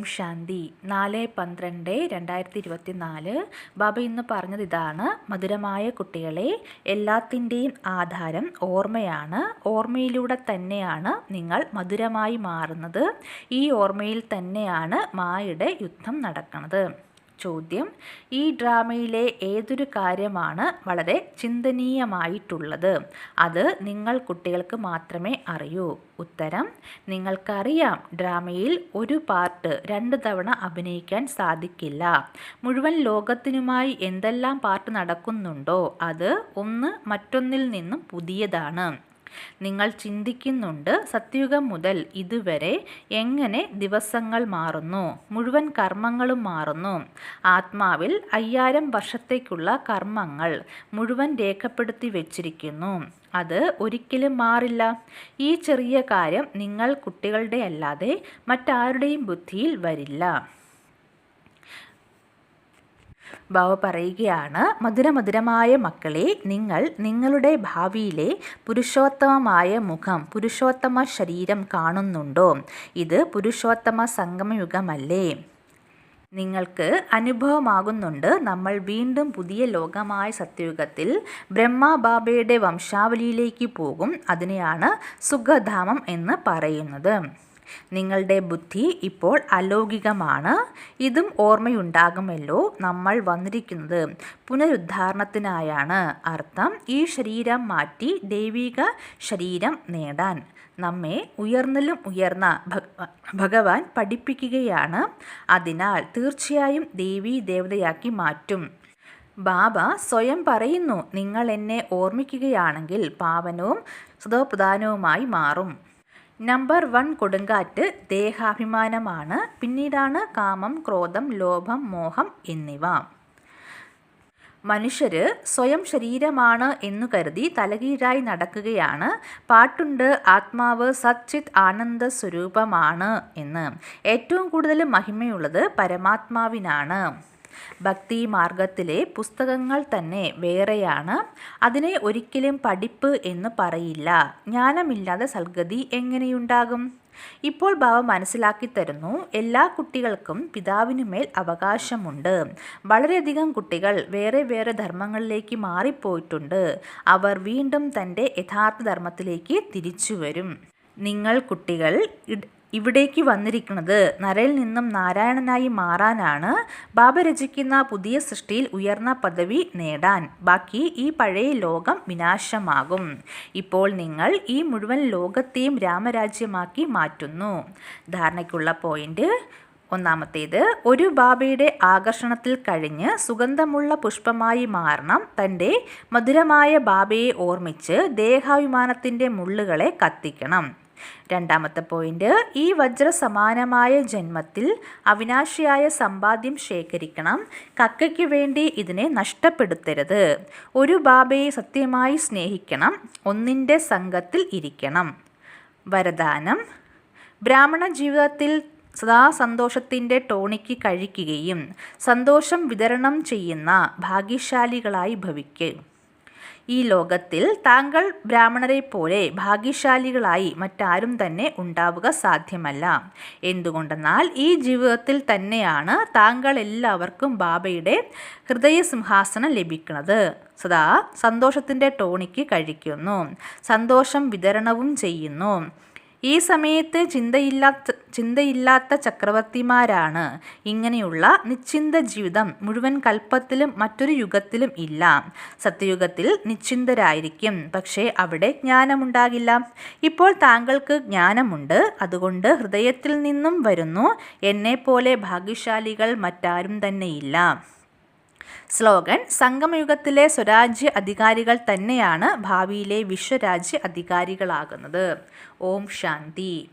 ഓം ശാന്തി നാല് പന്ത്രണ്ട് രണ്ടായിരത്തി ഇരുപത്തി നാല് ബാബ ഇന്ന് പറഞ്ഞത് ഇതാണ്. മധുരമായ കുട്ടികളെ എല്ലാത്തിന്റെയും ആധാരം ഓർമ്മയാണ്. ഓർമ്മയിലൂടെ തന്നെയാണ് നിങ്ങൾ മധുരമായി മാറുന്നത്. ഈ ഓർമ്മയിൽ തന്നെയാണ് മായയുടെ യുദ്ധം നടക്കുന്നത്. ചോദ്യം. ഈ ഡ്രാമയിലെ ഏതൊരു കാര്യമാണ് വളരെ ചിന്തനീയമായിട്ടുള്ളത്? അത് നിങ്ങൾ കുട്ടികൾക്ക് മാത്രമേ അറിയൂ. ഉത്തരം നിങ്ങൾക്കറിയാം ഡ്രാമയിൽ ഒരു പാർട്ട് രണ്ട് തവണ അഭിനയിക്കാൻ സാധിക്കില്ല. മുഴുവൻ ലോകത്തിനുമായി എന്തെല്ലാം പാർട്ട് നടക്കുന്നുണ്ടോ? അത് ഒന്ന് മറ്റൊന്നിൽ നിന്നും പുതിയതാണ്. നിങ്ങൾ ചിന്തിക്കുന്നുണ്ട് സത്യുഗം മുതൽ ഇതുവരെ എങ്ങനെ ദിവസങ്ങൾ മാറുന്നു മുഴുവൻ കർമ്മങ്ങളും മാറുന്നു. ആത്മാവിൽ അയ്യായിരം വർഷത്തേക്കുള്ള കർമ്മങ്ങൾ മുഴുവൻ രേഖപ്പെടുത്തി വച്ചിരിക്കുന്നു. അത് ഒരിക്കലും മാറില്ല. ഈ ചെറിയ കാര്യം നിങ്ങൾ കുട്ടികളുടെ അല്ലാതെ മറ്റാരുടെയും ബുദ്ധിയിൽ വരില്ല. ബാബ പറയുകയാണ് മധുരമധുരമായ മക്കളെ നിങ്ങൾ നിങ്ങളുടെ ഭാവിയിലെ പുരുഷോത്തമമായ മുഖം പുരുഷോത്തമ ശരീരം കാണുന്നുണ്ടോ? ഇത് പുരുഷോത്തമ സംഗമയുഗമല്ലേ? നിങ്ങൾക്ക് അനുഭവമാകുന്നുണ്ട് നമ്മൾ വീണ്ടും പുതിയ ലോകമായ സത്യയുഗത്തിൽ ബ്രഹ്മബാബയുടെ വംശാവലിയിലേക്ക് പോകും അതിനെയാണ് സുഖധാമം എന്ന് പറയുന്നത്. നിങ്ങളുടെ ബുദ്ധി ഇപ്പോൾ അലൗകികമാണ്. ഇതും ഓർമ്മയുണ്ടാകുമല്ലോ നമ്മൾ വന്നിരിക്കുന്നത്. പുനരുദ്ധാരണത്തിനായാണ്. അർത്ഥം ഈ ശരീരം മാറ്റി ദൈവിക ശരീരം നേടാൻ. നമ്മെ ഉയർന്നിലും ഉയർന്ന ഭഗവാൻ പഠിപ്പിക്കുകയാണ്. അതിനാൽ തീർച്ചയായും ദേവി ദേവതയാക്കി മാറ്റും. ബാബ സ്വയം പറയുന്നു നിങ്ങൾ എന്നെ ഓർമ്മിക്കുകയാണെങ്കിൽ പാവനവും സുതോപ്രധാനവുമായി മാറും. നമ്പർ വൺ കൊടുങ്കാറ്റ് ദേഹാഭിമാനമാണ്. പിന്നീടാണ് കാമം ക്രോധം ലോഭം മോഹം എന്നിവ. മനുഷ്യര് സ്വയം ശരീരമാണ് എന്നു കരുതി തലകീഴായി നടക്കുകയാണ്. പാട്ടുണ്ട് ആത്മാവ് സച്ചിത് ആനന്ദ സ്വരൂപമാണ് എന്ന്. ഏറ്റവും കൂടുതൽ മഹിമയുള്ളത് പരമാത്മാവിനാണ്. ഭക്തി മാർഗത്തിലെ പുസ്തകങ്ങൾ തന്നെ വേറെയാണ്. അതിനെ ഒരിക്കലും പഠിപ്പ് എന്ന് പറയില്ല. ജ്ഞാനമില്ലാതെ സൽഗതി എങ്ങനെയുണ്ടാകും? ഇപ്പോൾ ബാബ മനസ്സിലാക്കി തരുന്നു. എല്ലാ കുട്ടികൾക്കും പിതാവിനുമേൽ അവകാശമുണ്ട്. വളരെയധികം കുട്ടികൾ വേറെ വേറെ ധർമ്മങ്ങളിലേക്ക് മാറിപ്പോയിട്ടുണ്ട്. അവർ വീണ്ടും തന്റെ യഥാർത്ഥ ധർമ്മത്തിലേക്ക് തിരിച്ചു വരും. നിങ്ങൾ കുട്ടികൾ ഇവിടേക്ക് വന്നിരിക്കുന്നത് നരയിൽ നിന്നും നാരായണനായി മാറാനാണ്. ബാബ രചിക്കുന്ന പുതിയ സൃഷ്ടിയിൽ ഉയർന്ന പദവി നേടാൻ. ബാക്കി ഈ പഴയ ലോകം വിനാശമാകും. ഇപ്പോൾ നിങ്ങൾ ഈ മുഴുവൻ ലോകത്തെയും രാമരാജ്യമാക്കി മാറ്റുന്നു. ധാരണയ്ക്കുള്ള പോയിന്റ് ഒന്നാമത്തേത് ഒരു ബാബയുടെ ആകർഷണത്തിൽ കഴിഞ്ഞ് സുഗന്ധമുള്ള പുഷ്പമായി മാറണം. തന്റെ മധുരമായ ബാബയെ ഓർമ്മിച്ച് ദേഹാഭിമാനത്തിന്റെ മുള്ളുകളെ കത്തിക്കണം. രണ്ടാമത്തെ പോയിന്റ് ഈ വജ്രസമാനമായ ജന്മത്തിൽ അവിനാശിയായ സമ്പാദ്യം ശേഖരിക്കണം. കക്കയ്ക്ക് വേണ്ടി ഇതിനെ നഷ്ടപ്പെടുത്തരുത്. ഒരു ബാബയെ സത്യമായി സ്നേഹിക്കണം. ഒന്നിന്റെ സംഘത്തിൽ ഇരിക്കണം. വരദാനം ബ്രാഹ്മണ ജീവിതത്തിൽ സദാ സന്തോഷത്തിന്റെ ടോണിക്ക് കഴിക്കുകയും സന്തോഷം വിതരണം ചെയ്യുന്ന ഭാഗ്യശാലികളായി ഭവിക്കുക ഈ ലോകത്തിൽ താങ്കൾ ബ്രാഹ്മണരെ പോലെ ഭാഗ്യശാലികളായി മറ്റാരും തന്നെ ഉണ്ടാവുക സാധ്യമല്ല. എന്തുകൊണ്ടെന്നാൽ ഈ ജീവിതത്തിൽ തന്നെയാണ് താങ്കൾ എല്ലാവർക്കും ബാബയുടെ ഹൃദയസിംഹാസനം ലഭിക്കുന്നത്. സദാ സന്തോഷത്തിന്റെ ടോണിക്ക് കഴിക്കുന്നു. സന്തോഷം വിതരണവും ചെയ്യുന്നു. ഈ സമയത്ത് ചിന്തയില്ലാത്ത ചിന്തയില്ലാത്ത ചക്രവർത്തിമാരാണ്. ഇങ്ങനെയുള്ള നിശ്ചിന്ത ജീവിതം മുഴുവൻ കൽപ്പത്തിലും മറ്റൊരു യുഗത്തിലും ഇല്ല. സത്യയുഗത്തിൽ നിശ്ചിന്തരായിരിക്കും. പക്ഷേ അവിടെ ജ്ഞാനമുണ്ടാകില്ല. ഇപ്പോൾ താങ്കൾക്ക് ജ്ഞാനമുണ്ട്. അതുകൊണ്ട് ഹൃദയത്തിൽ നിന്നും വരുന്നു. എന്നെപ്പോലെ ഭാഗ്യശാലികൾ മറ്റാരും തന്നെയില്ല. സ്ലോഗൻ സംഗമയുഗത്തിലെ സ്വരാജ്യ അധികാരികൾ തന്നെയാണ് ഭാവിയിലെ വിശ്വരാജ്യ അധികാരികളാകുന്നത്. ഓം ശാന്തി.